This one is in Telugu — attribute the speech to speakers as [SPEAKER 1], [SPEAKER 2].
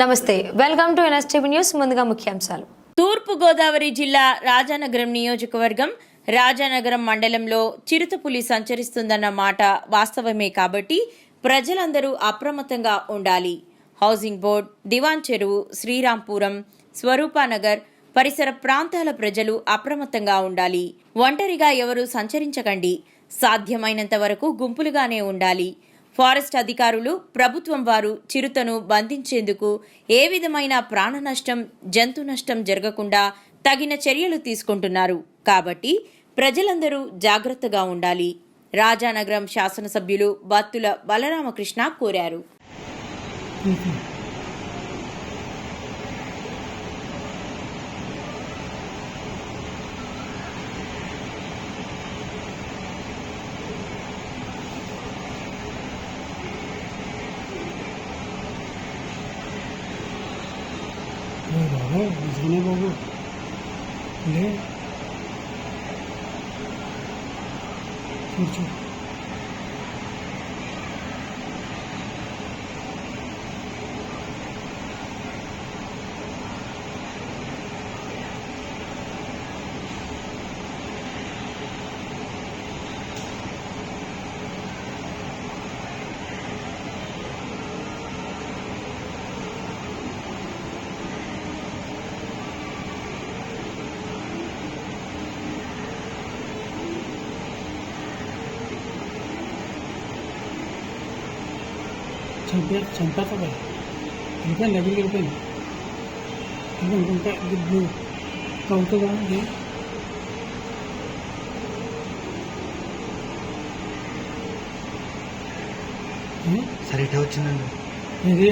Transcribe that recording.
[SPEAKER 1] నమస్తే వెల్కమ్ టు ఎన్ఎస్టీవీ న్యూస్ ముందుగా ముఖ్యాంశాలు.
[SPEAKER 2] తూర్పు గోదావరి జిల్లా రాజానగరం నియోజకవర్గం రాజానగరం మండలంలో చిరుతపులి సంచరిస్తుందన్న మాట వాస్తవమే కాబట్టి ప్రజలందరూ అప్రమత్తంగా ఉండాలి. హౌసింగ్ బోర్డ్ దివాన్ చెరువు శ్రీరాంపురం స్వరూపానగర్ పరిసర ప్రాంతాల ప్రజలు అప్రమత్తంగా ఉండాలి. ఒంటరిగా ఎవరు సంచరించకండి. సాధ్యమైనంత వరకు గుంపులుగానే ఉండాలి. ఫారెస్ట్ అధికారులు ప్రభుత్వం వారు చిరుతను బంధించేందుకు ఏ విధమైన ప్రాణ నష్టం జంతు నష్టం జరగకుండా తగిన చర్యలు తీసుకుంటున్నారు. కాబట్టి ప్రజలందరూ జాగ్రత్తగా ఉండాలి. రాజానగరం శాసనసభ్యులు బత్తుల బలరామకృష్ణ కోరారు.
[SPEAKER 3] Baba, sana baba. Ne? Kurçuk. చంపే చంపేస్తా వెళ్ళిపోయింది దగ్గరికి వెళ్ళిపోయింది వెళ్ళిపోయింది ఇంకా గుడ్డు అవుతుందా ఇది?
[SPEAKER 4] సరే వచ్చిందండి.
[SPEAKER 3] ఇది?